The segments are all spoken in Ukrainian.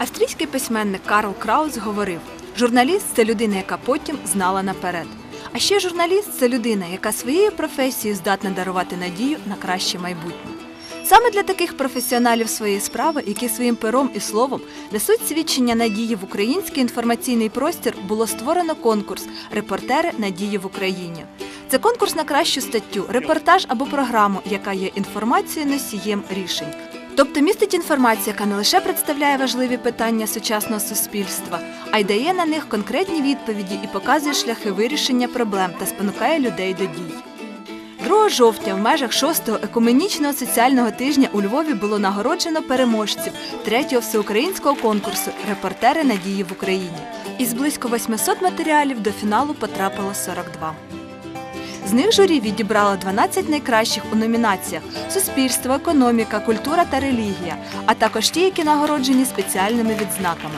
Австрійський письменник Карл Краус говорив: журналіст це людина, яка потім знала наперед. А ще журналіст це людина, яка своєю професією здатна дарувати надію на краще майбутнє. Саме для таких професіоналів своєї справи, які своїм пером і словом несуть свідчення надії в український інформаційний простір, було створено конкурс Репортери надії в Україні. Це конкурс на кращу статтю, репортаж або програму, яка є інформацією носієм рішень. Тобто містить інформацію, яка не лише представляє важливі питання сучасного суспільства, а й дає на них конкретні відповіді і показує шляхи вирішення проблем та спонукає людей до дій. 2 жовтня в межах 6-го екуменічного соціального тижня у Львові було нагороджено переможців 3-го всеукраїнського конкурсу Репортери надії в Україні. Із близько 800 матеріалів до фіналу потрапило 42. З них журі відібрало 12 найкращих у номінаціях Суспільство, економіка, культура та релігія, а також ті, які нагороджені спеціальними відзнаками.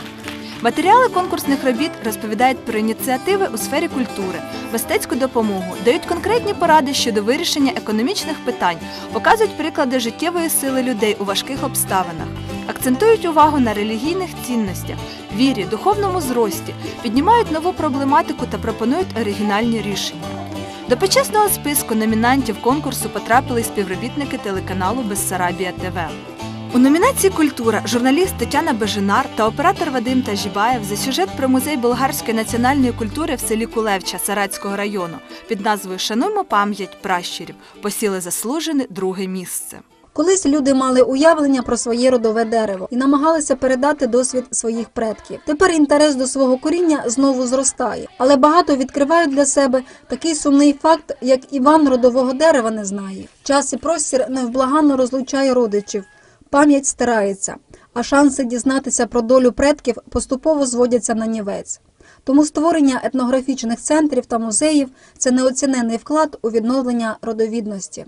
Матеріали конкурсних робіт розповідають про ініціативи у сфері культури, мистецьку допомогу, дають конкретні поради щодо вирішення економічних питань, показують приклади життєвої сили людей у важких обставинах, акцентують увагу на релігійних цінностях, вірі, духовному зрості, піднімають нову проблематику та пропонують оригінальні рішення. До почесного списку номінантів конкурсу потрапили співробітники телеканалу Бессарабія ТВ. У номінації Культура журналіст Тетяна Бежинар та оператор Вадим Тажібаєв за сюжет про музей болгарської національної культури в селі Кулевча Саратського району під назвою Шануймо пам'ять пращурів посіли заслужене друге місце. Колись люди мали уявлення про своє родове дерево і намагалися передати досвід своїх предків. Тепер інтерес до свого коріння знову зростає, але багато відкривають для себе такий сумний факт, як Іван родового дерева не знає. Час і простір невблаганно розлучає родичів. Пам'ять стирається, а шанси дізнатися про долю предків поступово зводяться на нівець. Тому створення етнографічних центрів та музеїв це неоцінений вклад у відновлення родовідності.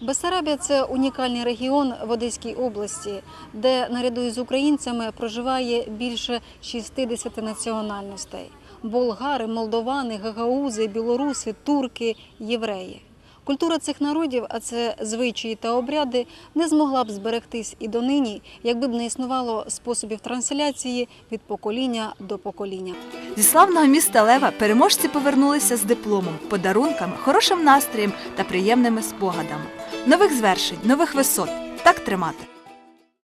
Бессарабія це унікальний регіон в Одеській області, де наряду із українцями проживає більше 60 національностей: болгари, молдовани, гагаузи, білоруси, турки, євреї. Культура цих народів, а це звичаї та обряди, не змогла б зберегтись і донині, якби б не існувало способів трансляції від покоління до покоління. Зі славного міста Лева переможці повернулися з дипломом, подарунками, хорошим настроєм та приємними спогадами. Нових звершень, нових висот. Так тримати.